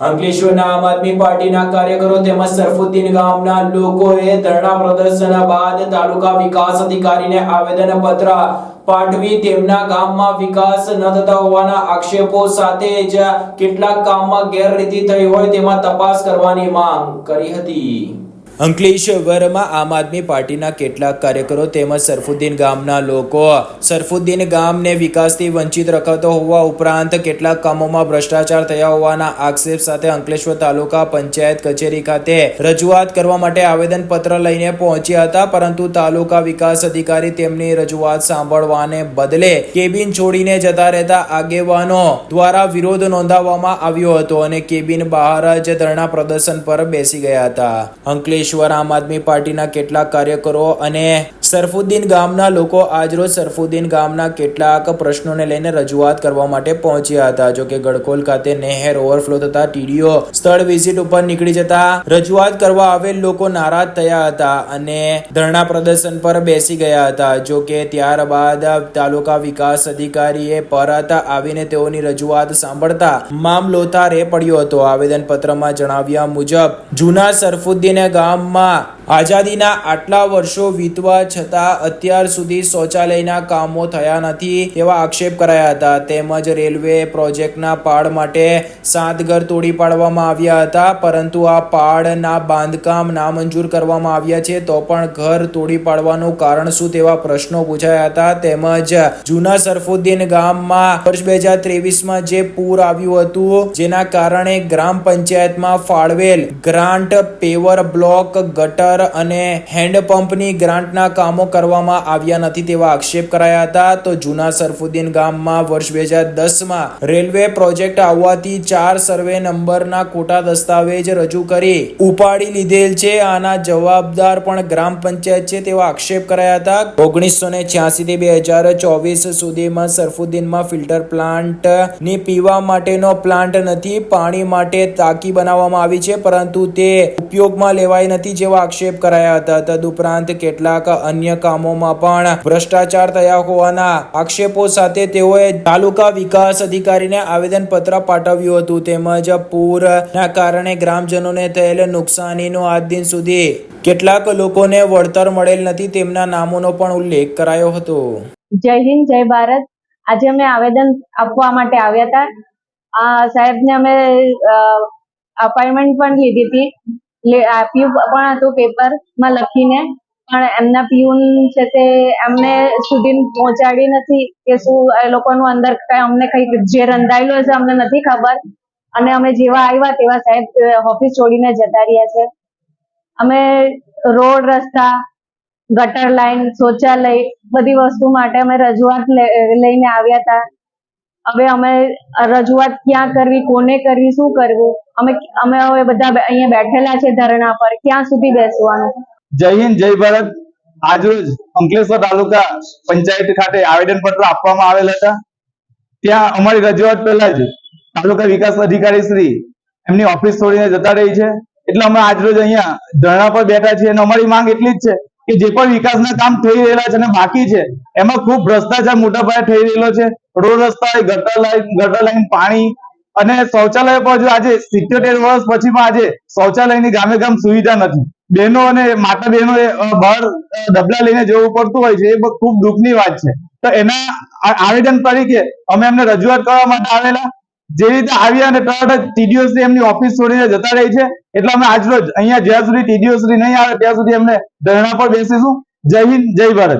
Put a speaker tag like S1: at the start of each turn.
S1: અંકલેશ્વરના આમ આદમી પાર્ટીના કાર્યકરો તેમજ સરફુદ્દીન ગામના લોકોએ ધરણા પ્રદર્શન બાદ તાલુકા વિકાસ અધિકારીને આવેદન પત્ર પાઠવી તેમના ગામમાં વિકાસ ન થતા હોવાના આક્ષેપો સાથે જ કેટલાક કામમાં ગેરરીતિ થઈ હોય તેમાં તપાસ કરવાની માંગ કરી હતી. અંકલેશ્વરમાં આમ આદમી પાર્ટીના કેટલાક કાર્યકરો તેમજ સરફુદ્દીન ગામના લોકો. સરફુદ્દીન ગામને વિકાસથી વંચિત રખાતો હોવા ઉપરાંત કેટલાક કામોમાં ભ્રષ્ટાચાર થયા હોવાના આક્ષેપ સાથે અંકલેશ્વર તાલુકા પંચાયત કચેરી ખાતે રજૂઆત કરવા માટે આવેદન પત્ર લઈને પહોંચ્યા હતા, પરંતુ તાલુકા વિકાસ અધિકારી તેમની રજૂઆત સાંભળવાને બદલે કેબિન છોડીને જતા રહેતા આગેવાનો દ્વારા વિરોધ નોંધાવવામાં આવ્યો હતો અને કેબિન બહાર જ ધરણા પ્રદર્શન પર બેસી ગયા હતા. અંકલેશ્વર આમ આદમી પાર્ટીના કેટલાક કાર્યકરો અને સરફુદ્દીન ગામના લોકો આજરોજ સરફુદ્દીન ગામના કેટલાક પ્રશ્નોને લઈને રજૂઆત કરવા માટે પહોંચ્યા હતા. જો કે ગડકોલ ખાતે નહેર ઓવરફ્લો થતા ટીડીઓ સ્થળ વિઝિટ ઉપર નીકળી જતા રજૂઆત કરવા આવેલ લોકો નારાજ થયા હતા અને ધરણા પ્રદર્શન પર બેસી ગયા હતા. જો કે ત્યારબાદ તાલુકા વિકાસ અધિકારીએ પરત આવીને તેઓની રજૂઆત સાંભળતા મામલોતારે પડ્યો હતો. આવેદન પત્રમાં જણાવ્યા મુજબ, જૂના સરફુદ્દીન ગામમાં આઝાદીના આટલા વર્ષો વીતવા છતાં અત્યાર સુધી શૌચાલયના કામો થયા નથી તેવા આક્ષેપ કરાયા હતા. તેમજ રેલવે પ્રોજેક્ટના પાડ માટે સાત ઘર તોડી પાડવામાં આવ્યા હતા, પરંતુ આ પાડના બાંધકામ નામંજૂર કરવામાં આવ્યા છે તો પણ ઘર તોડી પાડવાનું કારણ શું તેવા પ્રશ્નો પૂછાયા હતા. તેમજ જૂના સરફુદ્દીન ગામમાં વર્ષ બે હજાર ત્રેવીસમાં જે પૂર આવ્યું હતું, જેના કારણે ગ્રામ પંચાયતમાં ફાળવેલ ગ્રાન્ટ પેવર બ્લોક ગટર અને હેન્ડપંપની ગ્રાન્ટના કામો કરવામાં આવ્યા નથી તેવા આક્ષેપ કરાયા હતા. તો જૂના સરફુદ્દીન ગામમાં વર્ષ બે હજાર દસમાં રેલવે પ્રોજેક્ટ આવવાથી ચાર સર્વે નંબરના ખોટા દસ્તાવેજ રજૂ કરી ઉપાડી લીધેલ છે. આના જવાબદાર પણ ગ્રામ પંચાયત છે તેવા આક્ષેપ કરાયા હતા. ઓગણીસો ને છ્યાસી થી બે હજાર ચોવીસ સુધીમાં સરફુદ્દીનમાં ફિલ્ટર પ્લાન્ટની પીવા માટેનો પ્લાન્ટ નથી, પાણી માટે ટાંકી બનાવવામાં આવી છે, પરંતુ તે ઉપયોગમાં લેવાઈ નથી જેવા આક્ષેપ કરાયા હતા. તદુપરાંત કેટલાક અન્ય કામોમાં પણ ભ્રષ્ટાચાર થયા હોવાના આક્ષેપો સાથે તેઓએ તાલુકા વિકાસ અધિકારીને આવેદન પત્ર પાઠવ્યું હતું. તેમજ પૂરના કારણે ગ્રામજનોને થયેલ નુકસાનીનો આજ દિન સુધી કેટલાક લોકોને વળતર મળેલ નથી. તેમના નામોનો પણ ઉલ્લેખ કરાયો હતો.
S2: જય હિન્દ, જય ભારત. આજે અમે આવેદન આપવા માટે આવ્યા હતા. સાહેબને અમે અપોઇન્ટમેન્ટ પણ લીધી હતી. આપ્યું પણ હતું પેપરમાં લખીને, પણ એમના પીયુન છે તે અમને સુધી પહોંચાડી નથી કે શું એ લોકોનું અંદર કઈ અમને કઈ જે રંધાયેલું હશે અમને નથી ખબર. અને અમે જેવા આવ્યા તેવા સાહેબ ઓફિસ છોડીને જતા રહ્યા છે. અમે રોડ રસ્તા ગટર લાઈન શૌચાલય બધી વસ્તુ માટે અમે રજૂઆત લઈને આવ્યા હતા. હવે અમે રજૂઆત ક્યાં કરવી, કોને કરવી, શું કરવું? અમે અમે હવે બધા અહીંયા બેઠેલા છે ધરણા પર. ક્યાં સુધી બેસવાનું?
S3: જય હિન્દ, જય ભારત. આજરોજ અંકલેશ્વર તાલુકા પંચાયત ખાતે આવેદન પત્ર આપવામાં આવેલ હતા. ત્યાં અમારી રજૂઆત પહેલા જ તાલુકા વિકાસ અધિકારી શ્રી એમની ઓફિસ છોડીને જતા રહી છે. એટલે અમે આજરોજ અહીંયા ધરણા પર બેઠા છીએ અને અમારી માંગ એટલી જ છે કે જે પણ વિકાસના કામ થઈ રહેલા છે અને બાકી છે, એમાં ખૂબ ભ્રષ્ટાચાર મોટા પાયે થઈ રહેલો છે. રોડ રસ્તા ગટર લાઈન ગટર લાઈન પાણી અને શૌચાલય પર આજે સિત્યોતેર વર્ષ પછી પણ આજે શૌચાલયની ગામે ગામ સુવિધા નથી. બહેનો અને માતા બહેનો બહાર ડબલા લઈને જવું પડતું હોય છે, એ ખૂબ દુઃખની વાત છે. તો એના આવેદન તરીકે અમે એમને રજૂઆત કરવા માટે આવેલા. જે રીતે આવ્યા અને તરત જ શ્રી એમની ઓફિસ છોડીને જતા રહી છે. એટલે અમે આજરોજ અહીંયા જ્યાં સુધી TDO નહીં આવે, ત્યાં સુધી એમને ધરણા પર બેસીશું. જય હિન્દ, જય ભારત.